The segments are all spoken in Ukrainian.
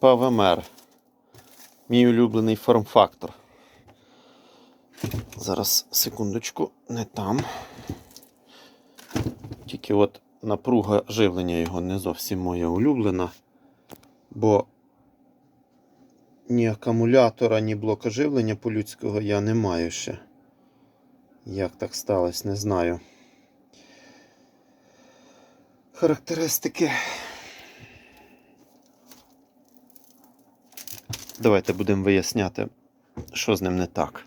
ПВМР. Мій улюблений форм-фактор. Зараз, секундочку, не там. Тільки от напруга живлення його не зовсім моя улюблена, бо ні акумулятора, ні блока живлення по-людського я не маю ще. Як так сталося, не знаю. Характеристики. Давайте будемо виясняти, що з ним не так.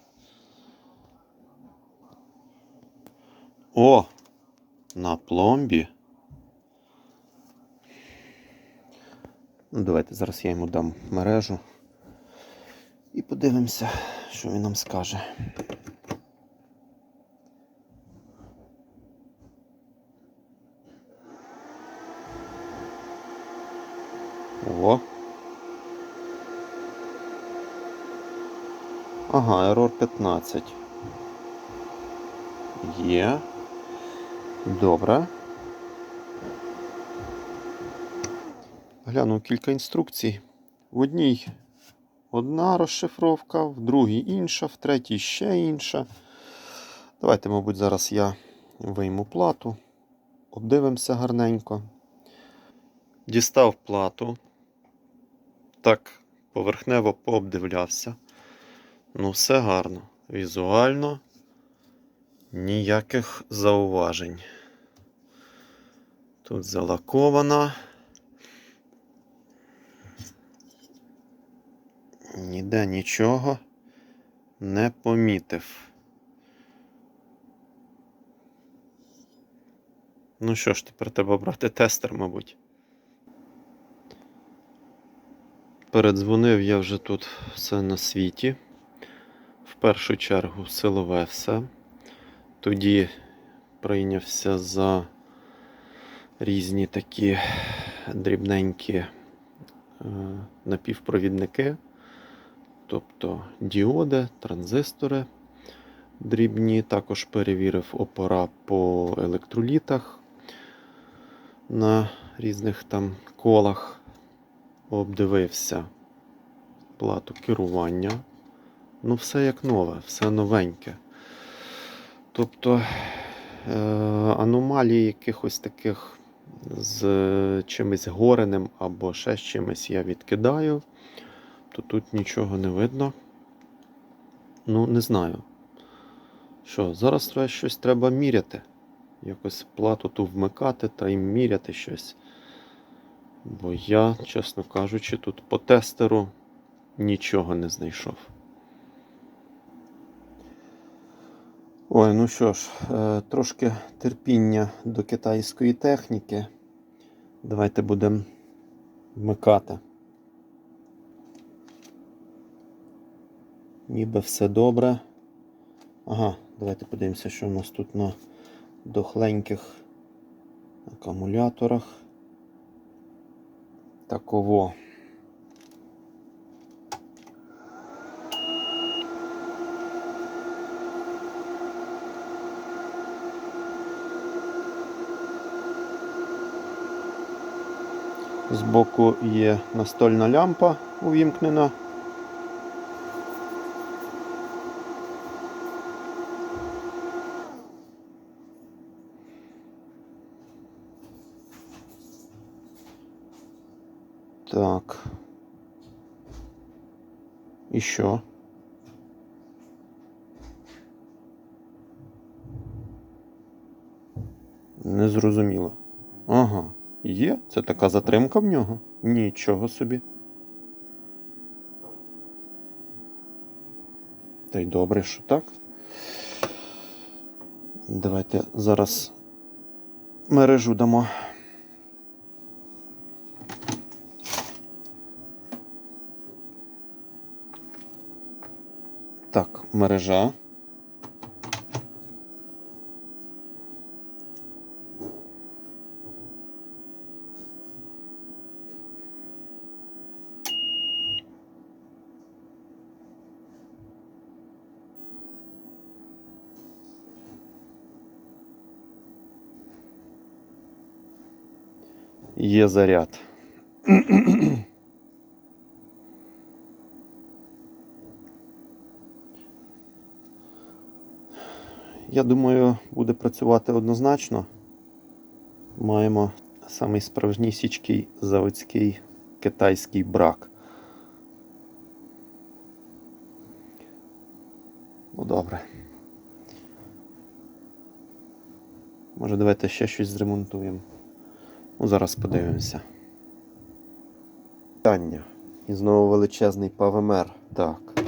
О! На пломбі. Ну, давайте зараз я йому дам мережу. І подивимося, що він нам скаже. О. Ага, ерор 15. Є. Добре. Глянув кілька інструкцій. В одній одна розшифровка, в другій інша, в третій ще інша. Давайте, мабуть, зараз я вийму плату, обдивимося гарненько. Дістав плату. Так, поверхнево пообдивлявся. Ну, все гарно. Візуально ніяких зауважень. Тут залакована. Ніде нічого не помітив. Ну що ж, тепер треба брати тестер, мабуть. Передзвонив я вже тут все на світі. Першу чергу силове все. Тоді прийнявся за різні такі дрібненькі е, напівпровідники, тобто діоди, транзистори дрібні. Також перевірив опора по електролітах на різних там колах, обдивився плату керування. Ну, все як нове, все новеньке. Тобто е, аномалії якихось таких з чимось гореним або ще з чимось я відкидаю, то тут нічого не видно. Ну, не знаю. Що, зараз щось треба міряти. Якось плату ту вмикати та й міряти щось. Бо я, чесно кажучи, тут по тестеру нічого не знайшов. Ой, ну що ж, е, трошки терпіння до китайської техніки. Давайте будемо вмикати. Ніби все добре. Ага, давайте подивимося, що у нас тут на дохленьких акумуляторах. Таково. Збоку є настольна лямпа увімкнена. Так. І що? Не зрозуміло. Ага. Є? Це така затримка в нього? Нічого собі. Та й добре, що так. Давайте зараз мережу дамо. Так, мережа. є заряд. Я думаю, буде працювати однозначно. Маємо самий справжнісічкий заводський китайський брак. Ну добре. Може, давайте ще щось зремонтуємо. Ну, зараз подивимося. Питання. І знову величезний ПВМР. Так.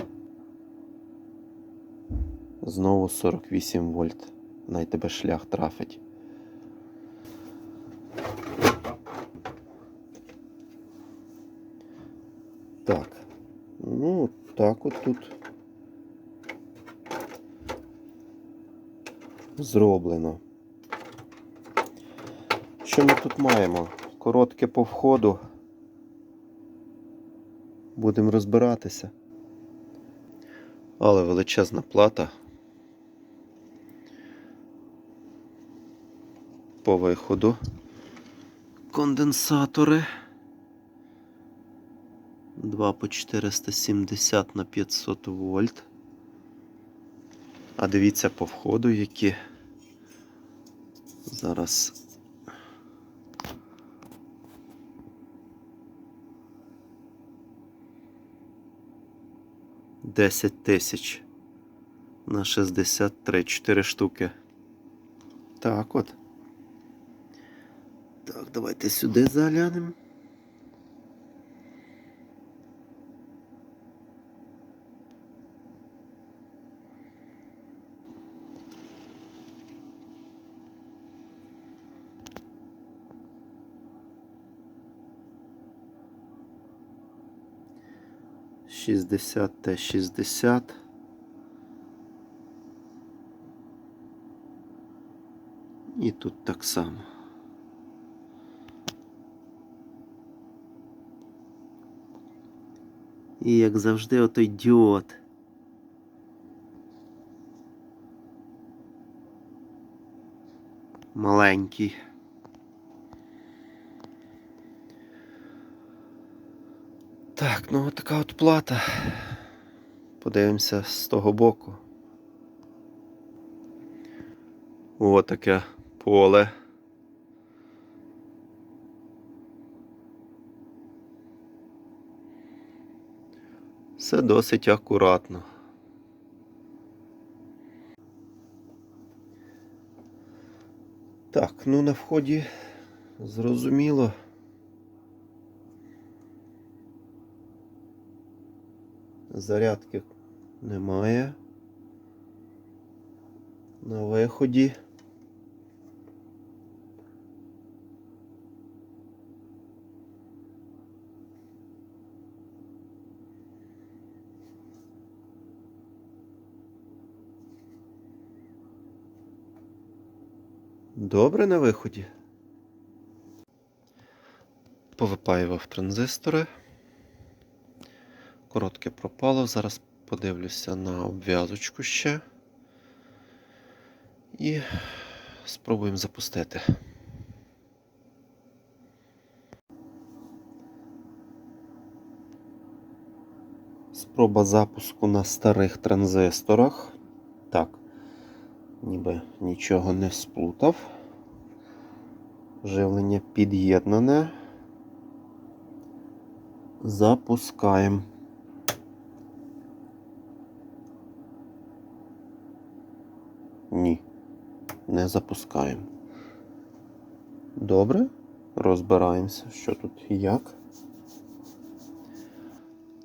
Знову 48 вольт. Най тебе шлях трафить. Так. Ну, так от тут. Зроблено. Що ми тут маємо? Коротке по входу. Будемо розбиратися. Але величезна плата. По виходу. Конденсатори. 2 по 470 на 500 вольт. А дивіться по входу, які зараз. Десять тисяч на 63, 4 штуки. Так от. Так, давайте сюди заглянемо. Шістдесят Т шістдесят. І тут так само. І як завжди, отой діод. Маленький. Так, ну така от плата. Подивимося з того боку. О, таке поле. Все досить акуратно. Так, ну на вході зрозуміло. Зарядки немає. На виході. Добре на виході. Повипаював транзистори. Коротке пропало. Зараз подивлюся на обв'язочку ще. І спробуємо запустити. Спроба запуску на старих транзисторах. Так, ніби нічого не сплутав. Живлення під'єднане. Запускаємо. Ні, не запускаємо. Добре, розбираємося, що тут і як.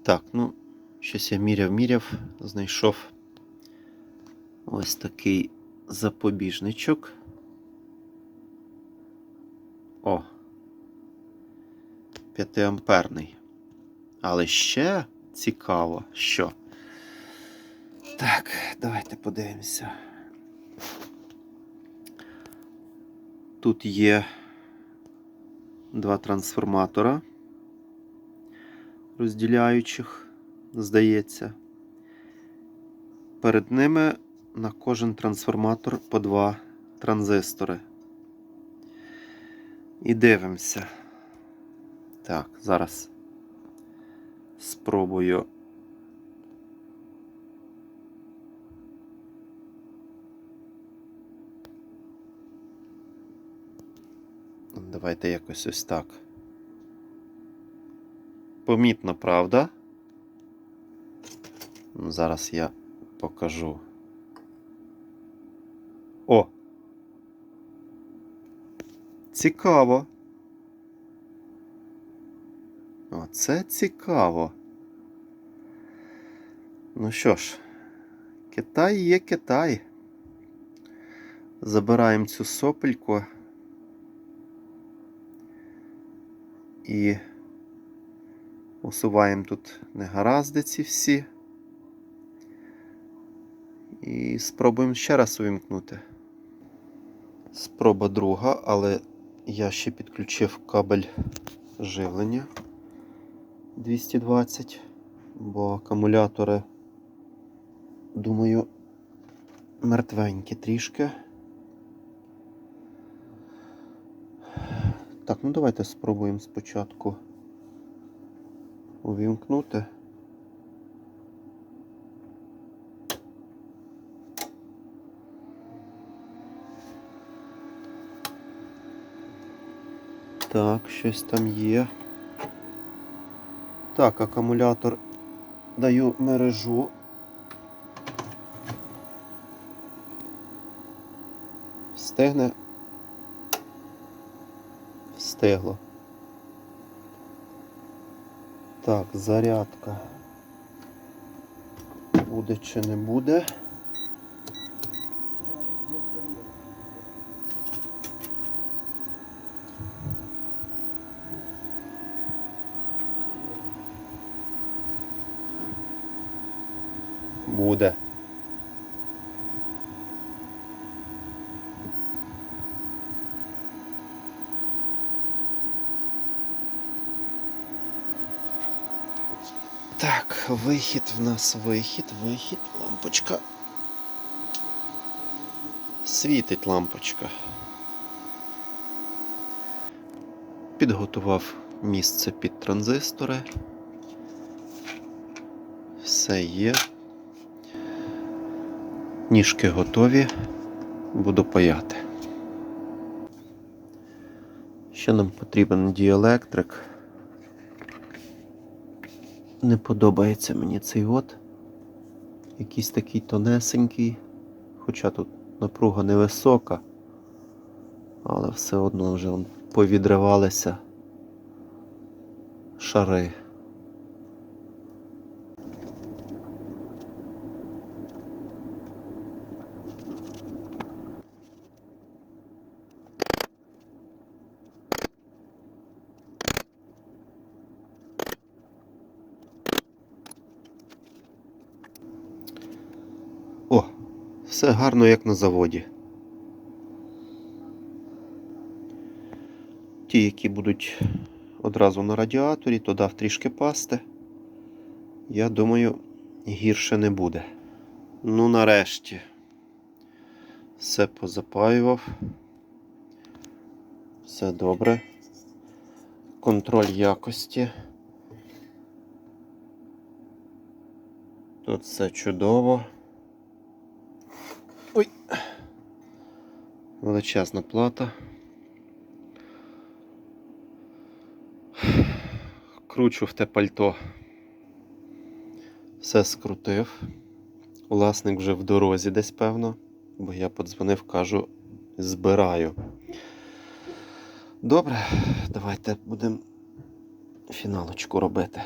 Так, ну, щось я міряв, міряв, знайшов ось такий запобіжничок. О. 5-амперний. Але ще цікаво, що. Так, давайте подивимося. Тут є два трансформатора, розділяючих, здається. Перед ними на кожен трансформатор по два транзистори. І дивимося. Так, зараз спробую. Давайте якось ось так. Помітно, правда? Ну, Зараз я покажу. О! Цікаво. Оце цікаво. Ну що ж, Китай є Китай. Забираємо цю сопельку і усуваємо тут негаразди ці всі. І спробуємо ще раз увімкнути. Спроба друга, але я ще підключив кабель живлення 220, бо акумулятори, думаю, мертвенькі трішки. Так, ну давайте спробуємо спочатку увімкнути. Так, щось там є. Так, акумулятор даю мережу. Встигне. Встигло. Так, зарядка. Буде чи не буде? Буде. Так, вихід в нас вихід, вихід, лампочка. Світить лампочка. Підготував місце під транзистори. Все є. Ніжки готові. Буду паяти. Ще нам потрібен діелектрик. Не подобається мені цей от. Якийсь такий тонесенький. Хоча тут напруга невисока, але все одно вже повідривалися шари. О, все гарно, як на заводі. Ті, які будуть одразу на радіаторі, то дав трішки пасти. Я думаю, гірше не буде. Ну, нарешті. Все позапаював. Все добре. Контроль якості. Тут все чудово. Ой. Величезна плата. Кручу в те пальто. Все скрутив. Власник вже в дорозі десь, певно, бо я подзвонив, кажу, збираю. Добре, давайте будемо фіналочку робити.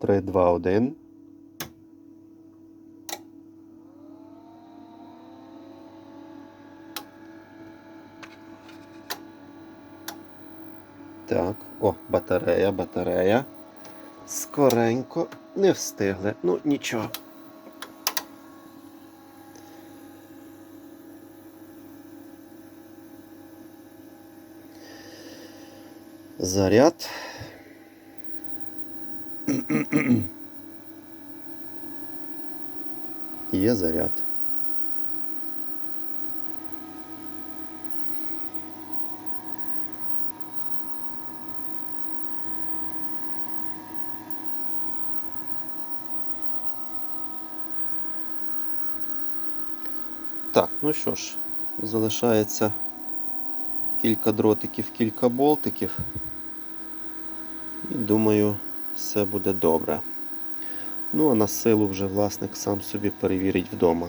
3, 2, 1. Так, о, батарея, батарея. Скоренько не встигли. Ну, нічого. Заряд. Є заряд. Так, ну що ж, залишається кілька дротиків, кілька болтиків. І думаю, все буде добре. Ну а на силу вже власник сам собі перевірить вдома.